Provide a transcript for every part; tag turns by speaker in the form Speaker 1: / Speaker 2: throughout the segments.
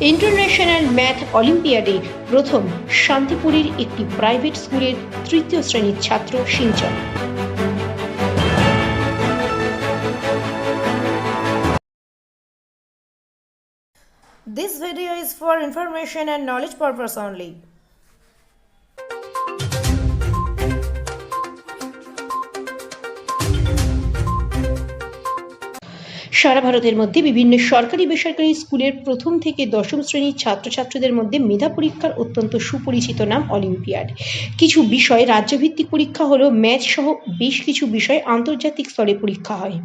Speaker 1: International math অলিম্পিয়াডে প্রথম শান্তিপুরের একটি প্রাইভেট স্কুলের তৃতীয় শ্রেণির ছাত্র সিঞ্চন
Speaker 2: This video is for information and knowledge purpose only.
Speaker 1: সারা ভারতের মধ্যে বিভিন্ন সরকারি বেসরকারি স্কুলের প্রথম থেকে দশম শ্রেণির ছাত্রছাত্রীদের মধ্যে মেধা পরীক্ষার অত্যন্ত সুপরিচিত নাম অলিম্পিয়াড। কিছু বিষয় রাজ্যভিত্তিক পরীক্ষা হলেও ম্যাথ সহ বেশ কিছু বিষয় আন্তর্জাতিক স্তরে পরীক্ষা হয়।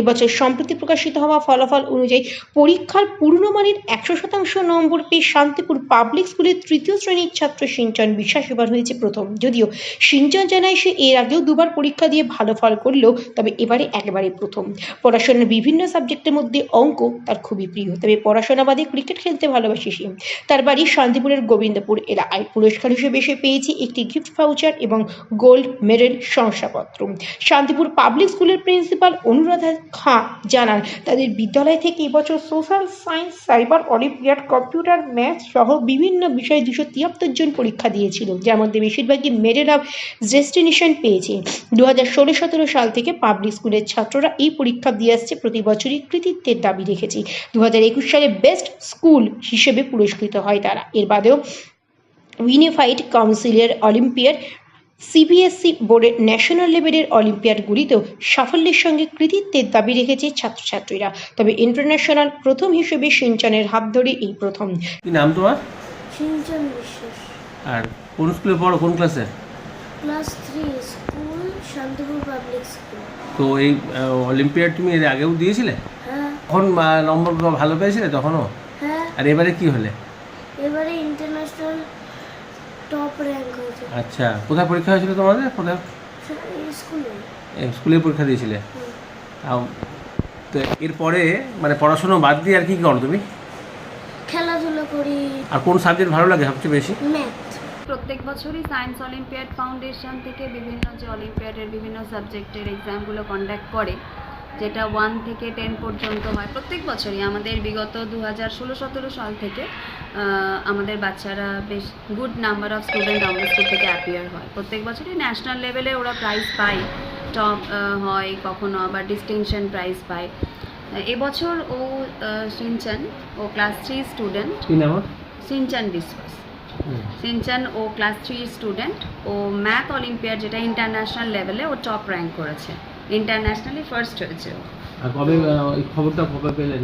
Speaker 1: এবছর সম্প্রতি প্রকাশিত হওয়া ফলাফল অনুযায়ী পরীক্ষার পূর্ণমানের একশো শতাংশ নম্বর পেয়ে শান্তিপুর পাবলিক স্কুলের তৃতীয় শ্রেণির ছাত্র সিঞ্চন বিশ্বাস এবার হয়েছে প্রথম। যদিও সিঞ্চন জানায় সে এর আগেও দুবার পরীক্ষা দিয়ে ভালো ফল করলেও তবে এবারে একেবারে প্রথম। পড়াশোনার বিভিন্ন সাবজেক্টের মধ্যে অঙ্ক তার খুবই প্রিয়। তবে পড়াশোনা বাদে ক্রিকেট খেলতে ভালোবাসে সে। তার বাড়ি শান্তিপুরের গোবিন্দপুর এলাকায়। পুরস্কার হিসেবে সে পেয়েছে একটি গিফট ভাউচার এবং গোল্ড মেডেল শংসাপত্র। শান্তিপুর পাবলিক স্কুলের প্রিন্সিপাল অনুরাধা খাঁ জানান, তাদের বিদ্যালয় থেকে এবছর social science cyber olympiad computer math সহ বিভিন্ন বিষয়ে দুশো তিয়াত্তর জন পরীক্ষা দিয়েছিল, যার মধ্যে বেশিরভাগই মেডেল অফ ডেস্টিনেশন পেয়েছে। দু হাজার ষোলো সতেরো সাল থেকে পাবলিক স্কুলের ছাত্ররা এই পরীক্ষা দিয়ে আসছে প্রতি বছরই কৃতিত্বের দাবি রেখেছে। দু হাজার একুশ সালে বেস্ট স্কুল হিসেবে পুরস্কৃত হয় তারা। এর বাদেও ইউনিফাইড কাউন্সিলের অলিম্পিয়াড সিবিএসসি বোর্ডের ন্যাশনাল লেভেলের অলিম্পিয়াডগুলিতেও সাফল্যের সঙ্গে কৃতিত্বের দাবি রেখেছে ছাত্রছাত্রীরা। তবে ইন্টারন্যাশনাল প্রথম হিসেবে সিঞ্চনের হাত ধরে এই প্রথম।
Speaker 3: কি নাম তোমার?
Speaker 4: সিঞ্চন বিশ্বাস।
Speaker 3: আর কোন স্কুলে পড়ো? কোন ক্লাসে?
Speaker 4: Class three school Shantipur public school.
Speaker 3: তো এই অলিম্পিয়াড তুমি এর আগেও দিয়েছিলে?
Speaker 4: হ্যাঁ।
Speaker 3: তখন নম্বর ভালো পেয়েছিলে তখনও?
Speaker 4: হ্যাঁ।
Speaker 3: আর এবারে কি হলে?
Speaker 4: এবারে ইন্টারন্যাশনাল টপ র্যাঙ্ক হয়েছে।
Speaker 3: আচ্ছা কোথায় পরীক্ষা হয়েছিল তোমাদের? কোথায়?
Speaker 4: স্কুলে।
Speaker 3: স্কুলে পরীক্ষা দিয়েছিলে? তাও তো এরপরে মানে পড়াশোনা বাদ দিয়ে আর কি করো তুমি?
Speaker 4: খেলাধুলা করি।
Speaker 3: আর কোন সাবজেক্ট ভালো লাগে সবচেয়ে বেশি?
Speaker 4: ম্যাথ।
Speaker 5: প্রত্যেক বছরই সায়েন্স অলিম্পিয়াড ফাউন্ডেশন থেকে বিভিন্ন যে অলিম্পিয়াডের বিভিন্ন সাবজেক্টের এক্সামগুলো কন্ডাক্ট করে যেটা ওয়ান থেকে টেন পর্যন্ত হয় প্রত্যেক বছরই। আমাদের বিগত দু হাজার ষোলো সতেরো সাল থেকে আমাদের বাচ্চারা বেশ গুড নাম্বার অফ স্টুডেন্ট আমাদের স্কুল থেকে অ্যাপিয়ার হয়। প্রত্যেক বছরই ন্যাশনাল লেভেলে ওরা প্রাইজ পায়। টপ হয় কখনো আবার ডিস্টিংশন প্রাইজ পায়। এবছর ও সিনচান ও class three student Sinchan Biswas. Sinchan ও ক্লাস থ্রি স্টুডেন্ট ও ম্যাথ অলিম্পিয়াড যেটা ইন্টারন্যাশনাল লেভেলে ও টপ র্যাঙ্ক করেছে। ইন্টারন্যাশনালি ফার্স্ট হয়েছে
Speaker 3: খবরটা কবে পেলেন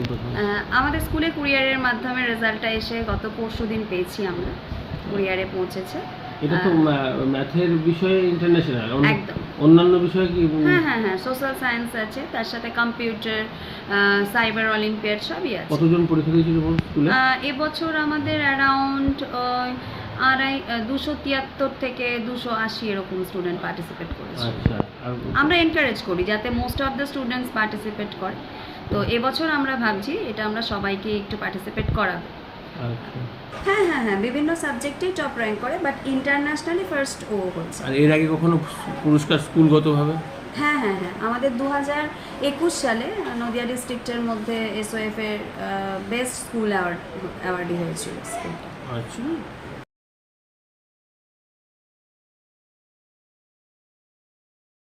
Speaker 5: আমাদের স্কুলে কুরিয়ারের মাধ্যমে রেজাল্টটা এসে গত পরশু দিন পেয়েছি আমরা। কুরিয়ারে পৌঁছেছে।
Speaker 3: এটা তো ম্যাথের বিষয়ে ইন্টারন্যাশনাল
Speaker 5: একদম।
Speaker 3: অন্যান্য বিষয়ে কি?
Speaker 5: হ্যাঁ হ্যাঁ হ্যাঁ সোশ্যাল সায়েন্স আছে তার সাথে কম্পিউটার সাইবার অলিম্পিয়াড সবই আছে।
Speaker 3: কতজন পরীক্ষা দিয়েছিল বল স্কুলে
Speaker 5: এবছর আমাদের অ্যারাউন্ড আড়াই দুশো তিয়াত্তর থেকে দুশো আশি এরকম স্টুডেন্ট পার্টিসিপেট করেছে।
Speaker 3: আচ্ছা
Speaker 5: আমরা এনকারেজ করি যাতে most of the students participate করে। তো এবছর আমরা ভাবছি এটা আমরা সবাইকে একটু পার্টিসিপেট করাবো।
Speaker 3: আচ্ছা।
Speaker 5: হ্যাঁ হ্যাঁ বিভিন্ন সাবজেক্টেই টপ র্যাঙ্ক করে বাট ইন্টারন্যাশনালি ফার্স্ট ও হচ্ছে
Speaker 3: আর এর আগে কখনো পুরস্কার স্কুলগতভাবে?
Speaker 5: হ্যাঁ হ্যাঁ হ্যাঁ আমাদের দু হাজার একুশ সালে নদিয়া ডিস্ট্রিক্টের মধ্যে এসওএফ এর বেস্ট স্কুল অ্যাওয়ার্ড অ্যাওয়ার্ডই হয়েছিল। স্কুলটা
Speaker 3: আচ্ছা।